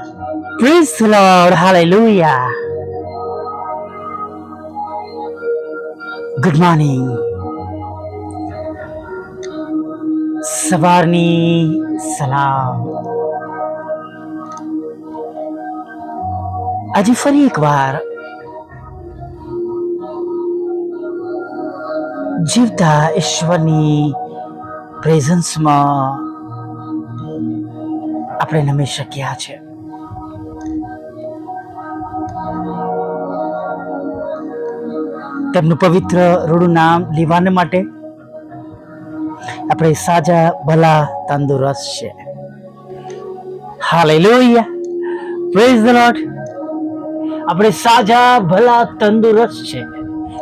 Praise the Lord. Hallelujah. Good morning સવારની સલામ આજે ફરી એકવાર જીવતા ઈશ્વરની પ્રેઝન્સમાં આપણે નમી શક્યા છે તેમનું પવિત્ર રૂડું નામ લેવાને માટે આપણે સાજા ભલા તંદુરસ્ત છે. હાલેલુયા. પ્રેઝ ધ લોર્ડ આપણે સાજા ભલા તંદુરસ્ત છે.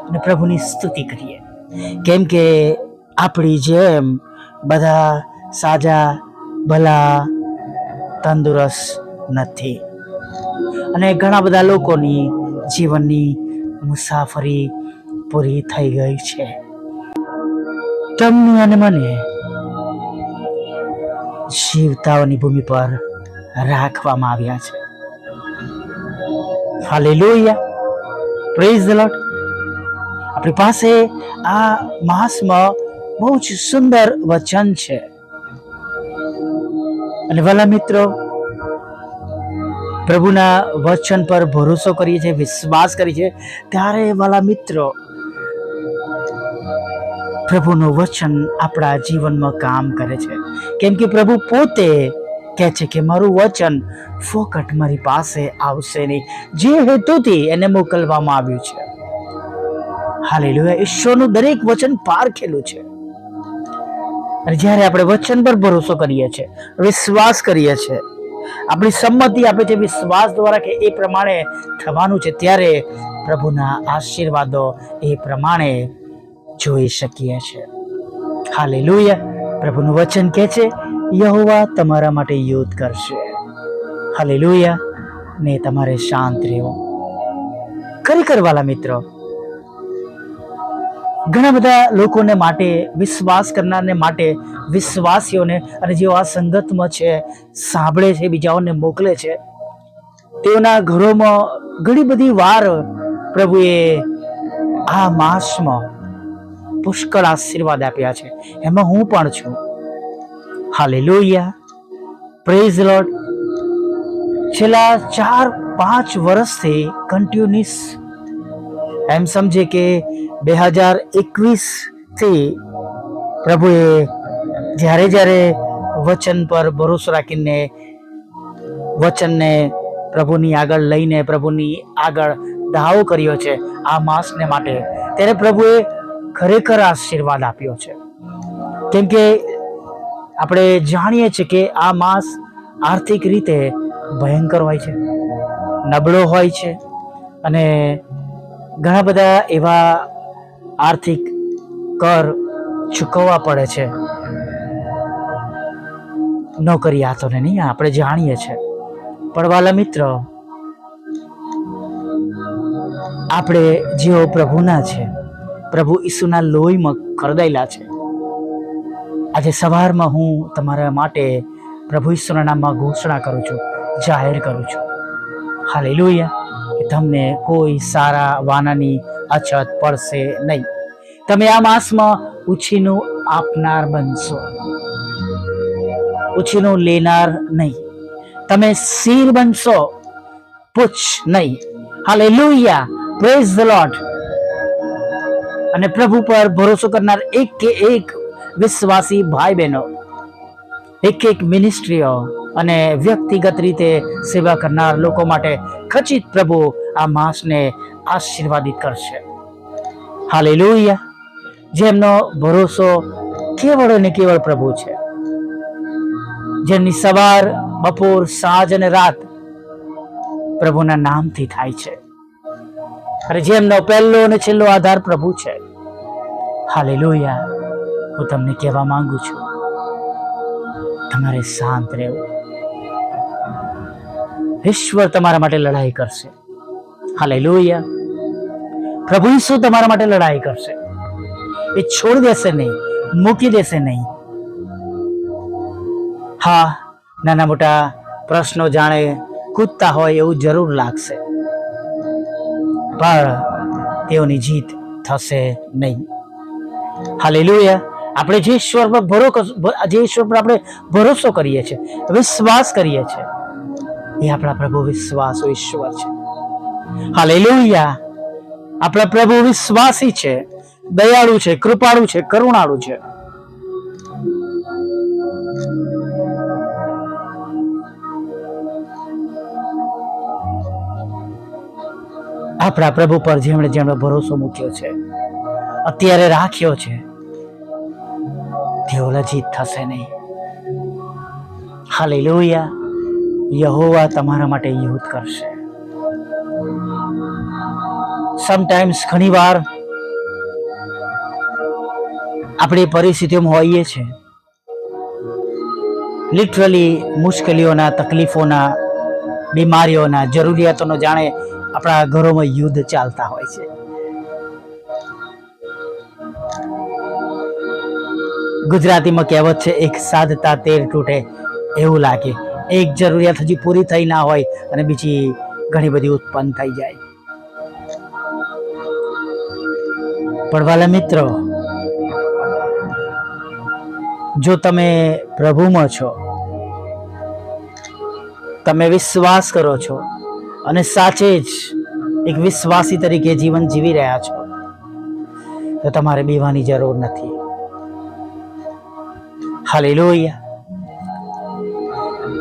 અને પ્રભુની સ્તુતિ કરીએ. કેમ કે આપણી જેમ બધા સાજા ભલા તંદુરસ્ત નથી. અને ઘણા બધા લોકોની જીવનની મુસાફરી પૂરી થઈ ગઈ છે. તમને અને મને જીવતાઓની ભૂમિ પર રાખવામાં આવ્યા છે. હાલેલુયા. પ્રેઝ ધ લોર્ડ આપણી પાસે આ માસમાં બહુ જ સુંદર વચન છે. અને વાલા મિત્રો, પ્રભુના વચન પર ભરોસો કરીએ છીએ, વિશ્વાસ કરીએ છીએ, ત્યારે વાલા મિત્રો પ્રભુનું વચન આપણા જીવનમાં કામ કરે છે. કેમ કે પ્રભુ પોતે કહે છે કે મારું વચન ફોકટ મારી પાસે આવશે નહીં. જે હેતુથી એને મોકલવામાં આવ્યું છે. હાલેલુયા. ઈશ્વરનું દરેક વચન પારખેલું છે. અને જ્યારે આપણે વચન પર ભરોસો કરીએ છીએ, વિશ્વાસ કરીએ છીએ, આપણી સંમતિ આપે છે, વિશ્વાસ દ્વારા કે એ પ્રમાણે થવાનું છે, ત્યારે પ્રભુના આશીર્વાદો એ પ્રમાણે જોઈ શકીએ છીએ હાલે લોહિયા પ્રભુનું વચન કહે છે, યહોવા તમારા માટે યુદ્ધ કરશે. હાલે લોહિયા ને તમારે શાંત રહેવું. ખરેખર વાલા મિત્રો, ઘણા બધા લોકોને માટે, વિશ્વાસ કરનારને માટે વિશ્વાસીઓને અને જેઓ આ સંગતમાં છે, સાંભળે છે, બીજાઓને મોકલે છે, તેઓના ઘરોમાં ઘણી બધી વાર પ્રભુએ આ માસમાં પુષ્કળ આશીર્વાદ આપ્યા છે. એમાં હું પણ છું. હાલેલુયા પ્રેઝ લોર્ડ છેલ્લા ચાર, પાંચ વર્ષથી કન્ટિન્યુઅસ એમ સમજે કે બે હજાર એકવીસથી પ્રભુએ જ્યારે જ્યારે વચન પર ભરોસો રાખીને વચનને પ્રભુની આગળ લઈને પ્રભુની આગળ દાવો કર્યો છે આ માસને માટે. ત્યારે પ્રભુએ ખરેખર આશીર્વાદ આપ્યો છે. કેમ કે આપણે જાણીએ છીએ કે આ માસ આર્થિક રીતે ભયંકર હોય છે, નબળો હોય છે અને ઘણા બધા એવા આર્થિક કર ચૂકવવા પડે છે. નોકરિયાતોને નહીં, આપણે જાણીએ છીએ. પણ વાલા મિત્ર, આપણે જેઓ પ્રભુના છે પ્રભુ ઈસુના લોહીમાં ખરદાયેલા છે. આજે સવારમાં હું તમારા માટે પ્રભુ ઈશ્વરના નામમાં ઘોષણા કરું છું, જાહેર કરું છું. હાલેલુયા. કે તમને કોઈ સારા વાનાની અછત પડશે નહીં. તમે આ માસમાં ઉછીનું આપનાર બનશો. ઉછીનું લેનાર નહીં. તમે શીર બનશો. પૂછ નહીં. હાલે લોહિયા પ્રેઝ ધ લોર્ડ અને પ્રભુ પર ભરોસો કરનાર એક કે એક વિશ્વાસી ભાઈ બહેનો એક એક મિનિસ્ટ્રીઓ અને વ્યક્તિગત રીતે સેવા કરનાર લોકો માટે ખચિત પ્રભુ આ માસને આશીર્વાદિત કરશે. હાલેલુયા. જેમનો ભરોસો કેવળ અને કેવળ પ્રભુ છે. જેમની સવાર બપોર સાંજ અને રાત પ્રભુના નામથી થાય છે. અને જેમનો પહેલો અને છેલ્લો આધાર પ્રભુ છે. હાલે લોહિયા હું તમને કહેવા માંગુ છું, તમારે શાંત રહેવું. ઈશ્વર તમારા માટે લડાઈ કરશે. હાલે લોહિયા પ્રભુ ઈસુ તમારા માટે લડાઈ કરશે. એ છોડી દેશે નહીં, મૂકી દેશે નહીં. હા, નાના મોટા પ્રશ્નો જાણે કૂદતા હોય એવું જરૂર લાગશે. પણ તેઓની જીત થશે નહીં. હાલેલુયા. આપણે જે ઈશ્વર પર ભરોસો જે ઈશ્વર પર આપણે ભરોસો કરીએ છીએ, વિશ્વાસ કરીએ છીએ, એ આપણા પ્રભુ વિશ્વાસ ઈશ્વર છે. હાલેલુયા. આપણા પ્રભુ વિશ્વાસી છે, દયાળુ છે, કૃપાળુ છે, કરુણાળુ છે. આપણા પ્રભુ પર જેમણે જેમણે ભરોસો મૂક્યો છે, અત્યારે રાખ્યો છે, તેઓ લજિત થશે નહીં. હાલેલુયા. યહોવા તમારા માટે યુદ્ધ કરશે. સમટાઈમ્સ ઘણીવાર આપણી પરિસ્થિતિઓમાં હોઈએ છે લિટરલી મુશ્કેલીઓના, તકલીફોના, બીમારીઓના, જરૂરિયાતોનો જાણે આપણા ઘરોમાં યુદ્ધ ચાલતા હોય છે. ગુજરાતીમાં કહેવત છે, એક સાધતા તેર તૂટે એવું લાગે. એક જરૂરિયાત હજી પૂરી થઈ ના હોય અને બીજી ઘણી બધી ઉત્પન્ન થઈ જાય. પડવાલા મિત્રો, જો તમે પ્રભુમાં છો, તમે વિશ્વાસ કરો છો અને સાચે જ એક વિશ્વાસી તરીકે જીવન જીવી રહ્યા છો. તો તમારે બીવાની જરૂર નથી. હાલેલુયા.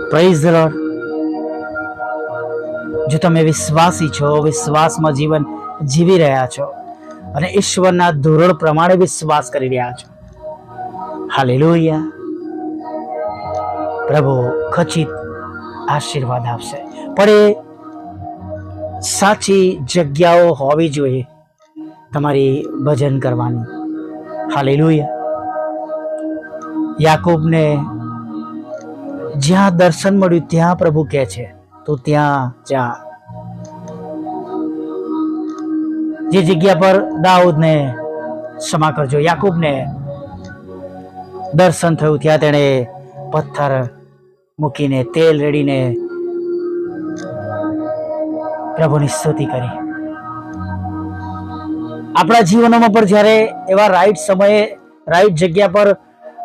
પ્રેઝ ધ લોર્ડ જો તમે વિશ્વાસી છો, વિશ્વાસમાં જીવન જીવી રહ્યા છો અને ઈશ્વરના ધોરણ પ્રમાણે વિશ્વાસ કરી રહ્યા છો. હાલેલુયા. પ્રભુ ખચિત આશીર્વાદ આપશે. પણ એ સાચી જગ્યાઓ હોવી જોઈએ તમારી ભજન કરવાની. હાલેલુયા. યાકૂબને જ્યાં દર્શન મળ્યું ત્યાં પ્રભુ કહે છે, તો ત્યાં જા. જે જગ્યા પર દાઉદને ક્ષમા કરજો. યાકૂબને દર્શન થયું ત્યાં તેણે પથ્થર મૂકીને તેલ રેડીને પ્રભુની સ્તુતિ કરી. આપણા જીવનોમાં પણ જ્યારે એવા રાઈટ સમયે રાઈટ જગ્યા પર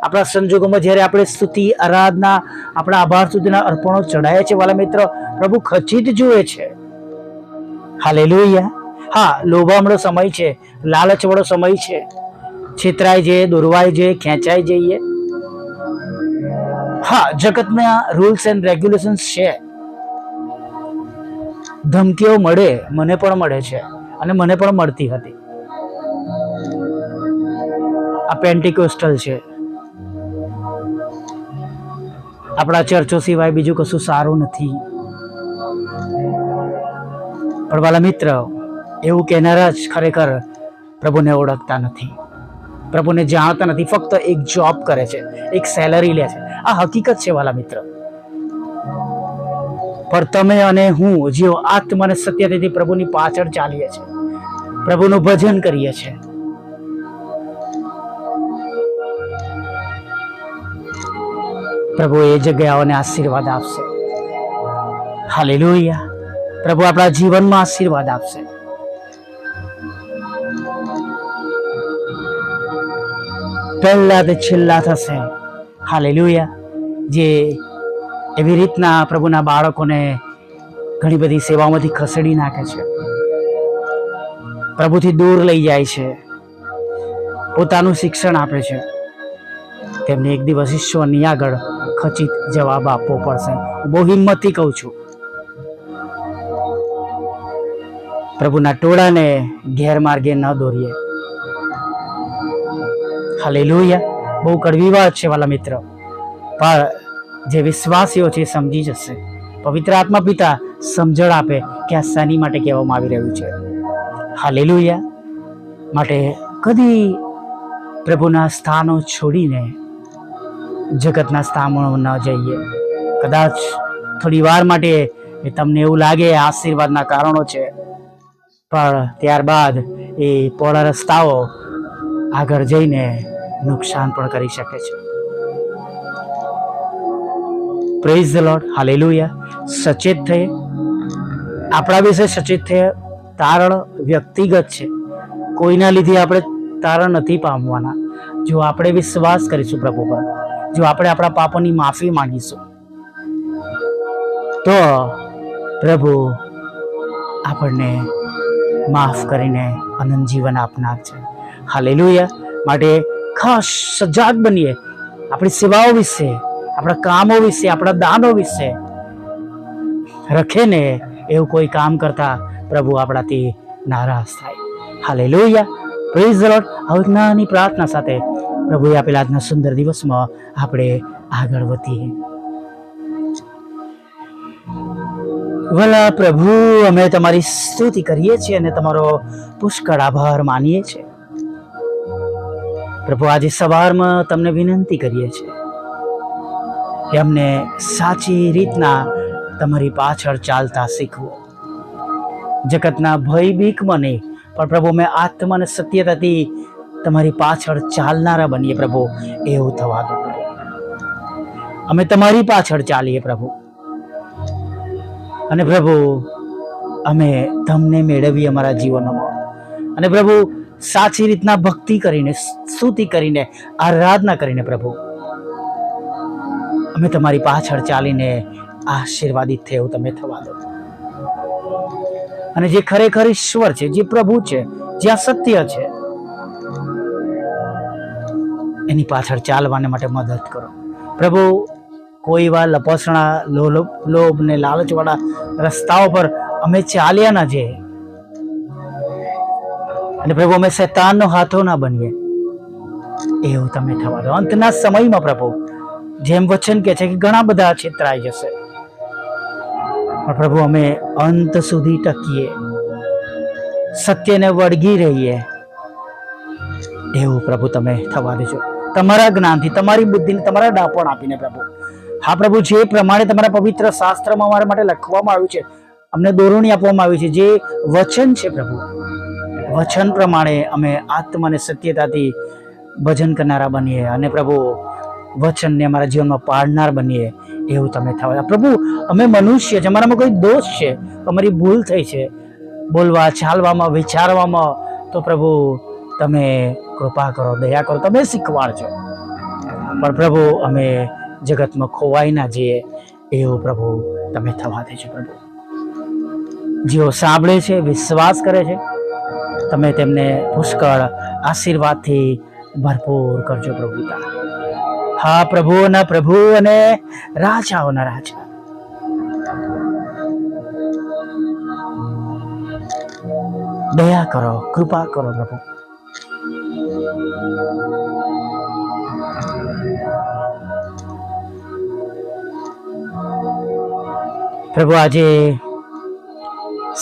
આપણા સંજોગોમાં જ્યારે આપણે સ્તુતિ, આરાધના, આપણા આભાર સુધીના અર્પણો ચડાયા છે, વાલા મિત્ર, પ્રભુ ખચિત જુએ છે. હાલેલુયા. હા, લોભામણો સમય છે, લાલચવાળો સમય છે. છેતરાય જઈએ, દોરવાય જઈએ, ખેંચાઈ જઈએ. હા, જગતના રૂલ્સ એન્ડ રેગ્યુલેશન્સ છે. ધમકીઓ મળે, મને પણ મળે છે અને મને પણ મળતી હતી. આ પેન્ટિકોસ્ટલ છે. આપણા ચર્ચો સિવાય બીજું કશું સારું નથી. પણ વાલા મિત્ર, એવું કહેનારા જ ખરેખર પ્રભુને ઓળખતા નથી. પ્રભુને જાણતા નથી, ફક્ત એક જોબ કરે છે, એક સેલરી લે છે. આ હકીકત છે વાલા મિત્ર. પણ તમે અને હું જેઓ આત્મ અને સત્યથી પ્રભુની પાછળ ચાલીએ છીએ, પ્રભુનું ભજન કરીએ છીએ. પ્રભુ એ જગ્યાઓને આશીર્વાદ આપશે. હાલેલુયા. પ્રભુ આપણા જીવનમાં આશીર્વાદ આપશે. પહેલા તે છેલ્લા થશે. હાલે જે એવી રીતના પ્રભુના બાળકોને ઘણી બધી સેવાઓમાંથી ખસેડી નાખે છે. પ્રભુથી દૂર લઈ જાય છે. પોતાનું શિક્ષણ આપે છે. તેમને એક દિવસ ઈશ્વરની આગળ ખચિત જવાબ આપવો પડશે. બહુ હિંમતથી કહું છું. પ્રભુના ટોળાને ગેરમાર્ગે ન દોરીએ. હાલેલુયા. બહુ કડવી વાત છે વાલા મિત્ર. પણ જે વિશ્વાસીઓ છે સમજી જશે. પવિત્ર આત્મા પિતા સમજણ આપે કે આ શાની માટે કહેવામાં આવી રહ્યું છે. હાલેલુયા. માટે કદી પ્રભુના સ્થાનો છોડીને જગતના સ્થાનો ન જઈએ. કદાચ થોડી વાર માટે તમને એવું લાગે આશીર્વાદના કારણો છે. પણ ત્યારબાદ એ પોળા રસ્તાઓ આગળ જઈને નુકસાન પણ કરી શકે છે. પ્રેઝ ધ લોર્ડ હાલેલુયા સચેત થઈએ. આપણા વિશે સચેત થઈએ. તારણ વ્યક્તિગત છે. કોઈના લીધે આપણે તારણ નથી પામવાના. જો આપણે વિશ્વાસ કરીશું પ્રભુ પર, જો આપણે આપણા પાપોની માફી માંગીશું, તો પ્રભુ આપણને માફ કરીને અનંત જીવન આપનાર છે. હાલેલુયા માટે ખાસ સજાગ બનીએ. આપણી સેવાઓ વિશે આપણા કામો વિશે, આપણા દાનો વિશે રખે ને એવું કોઈ કામ કરતા પ્રભુ આપણાથી નારાજ થાય. હાલેલુયા. પ્રેઝ ધ લોર્ડ હવે પ્રાર્થના સાથે પ્રભુએ આપેલા આજના સુંદર દિવસમાં આપણે આગળ વધીએ. વલા પ્રભુ, અમે તમારી સ્તુતિ કરીએ છીએ અને તમારો પુષ્કળ આભાર માનીએ છીએ. પ્રભુ, આજે સવારમાં તમને વિનંતી કરીએ છીએ. કે અમને સાચી રીતના તમારી પાછળ ચાલતા શીખવું. જગતના ભય બીકમાં નહીં પણ પ્રભુ, મેં આત્મા સત્યતાથી તમારી પાછળ ચાલનારા બનીએ પ્રભુ, એવું થવા દો અમે તમારી પાછળ ચાલીએ પ્રભુ. અને પ્રભુ, અમે તમને મેળવીએ અમારા જીવનમાં. અને પ્રભુ, સાચી રીતના ભક્તિ કરીને, સ્તુતિ કરીને, આરાધના કરીને પ્રભુ. અમે તમારી પાછળ ચાલીને આશીર્વાદિત થયું તમે થવા દો. અને જે ખરેખર ઈશ્વર છે, જે પ્રભુ છે જે આ સત્ય છે, એની પાછળ ચાલવાને માટે મદદ કરો. પ્રભુ, કોઈ વાર લપસણા લોભ લોભ ને લાલચવાળા રસ્તાઓ પર અમે ચાલ્યા ના જઈએ. અને પ્રભુ, અમે શૈતાનનો હાથો ના બનીએ. એવું તમે થવા દો. અંતના સમયમાં પ્રભુ જેમ વચન કે છે કે ઘણા બધા છેતરાઈ જશે. પણ પ્રભુ, અમે અંત સુધી ટકીએ. સત્યને વળગી રહીએ. એવું પ્રભુ, તમે થવા દેજો. તમારા જ્ઞાનથી, તમારી બુદ્ધિને, તમારા ડાપણ આપીને પ્રભુ. હા પ્રભુ, જે પ્રમાણે તમારા પવિત્ર શાસ્ત્રમાં અમારા માટે લખવામાં આવ્યું છે, અમને દોરણી આપવામાં આવી છે, જે વચન છે પ્રભુ. વચન પ્રમાણે અમે આત્માને સત્યતાથી ભજન કરનારા બનીએ અને પ્રભુ વચનને અમારા જીવનમાં પાડનાર બનીએ એવું તમે થવા પ્રભુ, અમે મનુષ્ય છે અમારામાં કોઈ દોષ છે? અમારી ભૂલ થઈ છે. બોલવા, ચાલવામાં, વિચારવામાં, તો પ્રભુ, તમે કૃપા કરો, દયા કરો, તમે શીખવાડજો. પણ પ્રભુ, અમે જગતમાં ખોવાઈ ના જઈએ, એવું પ્રભુ, તમે થવા દેજો પ્રભુ. જેઓ સાંભળે છે, વિશ્વાસ કરે છે, તમે તેમને પુષ્કળ આશીર્વાદથી ભરપૂર કરજો પ્રભુ પિતા. હા પ્રભુઓના પ્રભુ અને રાજાઓના રાજા. દયા કરો, કૃપા કરો પ્રભુ. પ્રભુ, આજે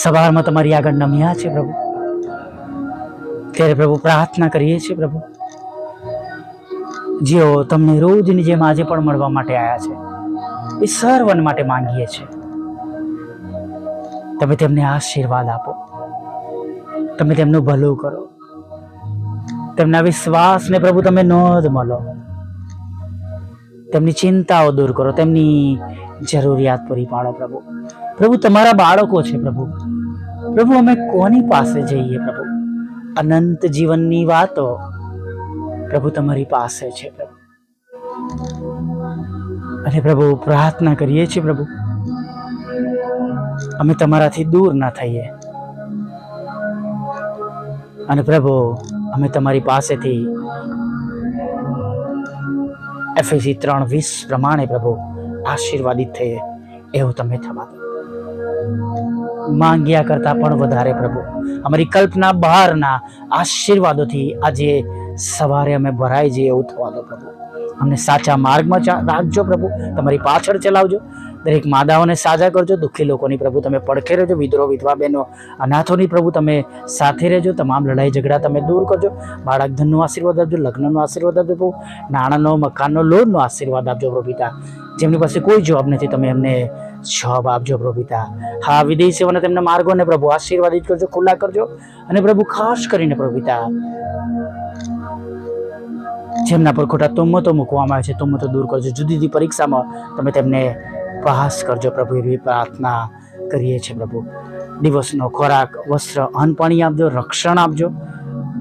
સવારમાં તમારી આગળ નમ્યા છે પ્રભુ. ત્યારે પ્રભુ પ્રાર્થના કરીએ છીએ પ્રભુ. જેઓ તમને રોજની જેમ આજે પણ મળવા માટે આવ્યા છે, એ સર્વન માટે માંગીએ છીએ. તમે તેમને આશીર્વાદ આપો. તમે તેમનું ભલું કરો. તેમના વિશ્વાસને પ્રભુ તમે નોંધ મળો તેમની ચિંતાઓ દૂર કરો. તેમની જરૂરિયાત પૂરી પાડો પ્રભુ. પ્રભુ, તમારા બાળકો છે પ્રભુ. પ્રભુ, અમે કોની પાસે જઈએ પ્રભુ? અનંત જીવનની વાતો પ્રભુ તમારી પાસે છે, પ્રભુ. અને પ્રભુ, પ્રાર્થના કરીએ છીએ, પ્રભુ. અમે તમારાથી દૂર ના થઈએ. અને પ્રભુ, અમે તમારી પાસેથી એફએસી ત્રણ વીસ પ્રમાણે, પ્રભુ, આશીર્વાદિત થઈએ. એવું તમે થવા માંગ્યા કરતા પણ વધારે, પ્રભુ. અમારી કલ્પના બહારના આશીર્વાદોથી આજે સવારે અમે ભરાઈ જઈએ એવું થવા દો પ્રભુ. અમને સાચા માર્ગમાં રાખજો પ્રભુ. તમારી પાછળ ચલાવજો. દરેક માદાઓને સાજા કરજો, દુઃખી લોકોની પ્રભુ તમે પડખે રહેજો, વિધરો, વિધવા બહેનો, અનાથોની પ્રભુ તમે સાથે રહેજો, તમામ લડાઈ ઝઘડા તમે દૂર કરજો. બાળક ધનનો આશીર્વાદ આપજો, લગ્નનો આશીર્વાદ આપજો પ્રભુ, નાણાંનો, મકાનનો, લોનનો આશીર્વાદ આપજો પ્રભુ જેમની પાસે કોઈ જવાબ નથી, તમે એમને જવાબ આપજો પ્રભુ હા વિદેશ સેવાના તેમના માર્ગોને પ્રભુ આશીર્વાદિત કરજો, ખુલ્લા કરજો અને પ્રભુ ખાસ કરીને પ્રભુ જેમના પર ખોટા તુમ્મતો મૂકવામાં આવે છે તુમ્મતો દૂર કરજો. જુદી જુદી પરીક્ષામાં તમે તેમને પાસ કરજો પ્રભુ એવી પ્રાર્થના કરીએ છીએ પ્રભુ. દિવસનો ખોરાક, વસ્ત્ર, અન્ન પાણી આપજો, રક્ષણ આપજો.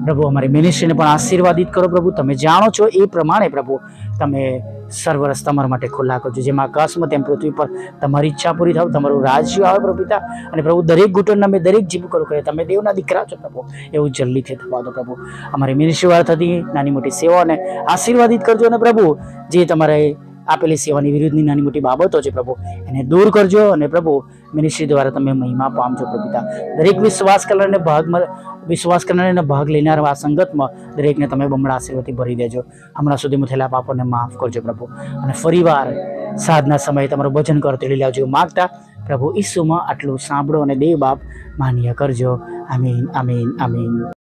પ્રભુ, અમારી મિનિસ્ટ્રીને પણ આશીર્વાદિત કરો પ્રભુ. તમે જાણો છો એ પ્રમાણે પ્રભુ, તમે સર્વ રસ્તા અમારા માટે ખુલ્લા કરજો. જેમ આકાશમાં તેમ પૃથ્વી પર તમારી ઈચ્છા પૂરી થાવ, તમારું રાજ્ય આવે પ્રભુ પિતા. અને પ્રભુ, દરેક ઘૂંટણના મેં દરેક જીભ કરો કરે તમે દેવના દીકરા છો પ્રભુ. એવું જલ્દીથી થવા દો પ્રભુ. અમારી મિનિસ્ટ્રી વાર થતી નાની મોટી સેવાઓને આશીર્વાદિત કરજો અને પ્રભુ, જે તમારે આપેલી સેવાની વિરુદ્ધની નાની મોટી બાબતો છે પ્રભુ. એને દૂર કરજો અને પ્રભુ મિનિસ્ટ્રી દ્વારા તમે મહિમા પામજો પ્રભુતા દરેક વિશ્વાસ કરનારને ભાગમાં વિશ્વાસ કરનારને ભાગ લેનાર આ સંગતમાં દરેકને તમે બમણા આશીર્વાદથી ભરી દેજો. હમણાં સુધીમાં થયેલા પાપોને માફ કરજો પ્રભુ. અને ફરીવાર સાધના સમયે તમારું ભજન કરો તેડી લેવજો માગતા. પ્રભુ ઈસુમાં આટલું સાંભળો અને દેવ બાપ માન્ય કરજો. આમીન આમીન આમીન.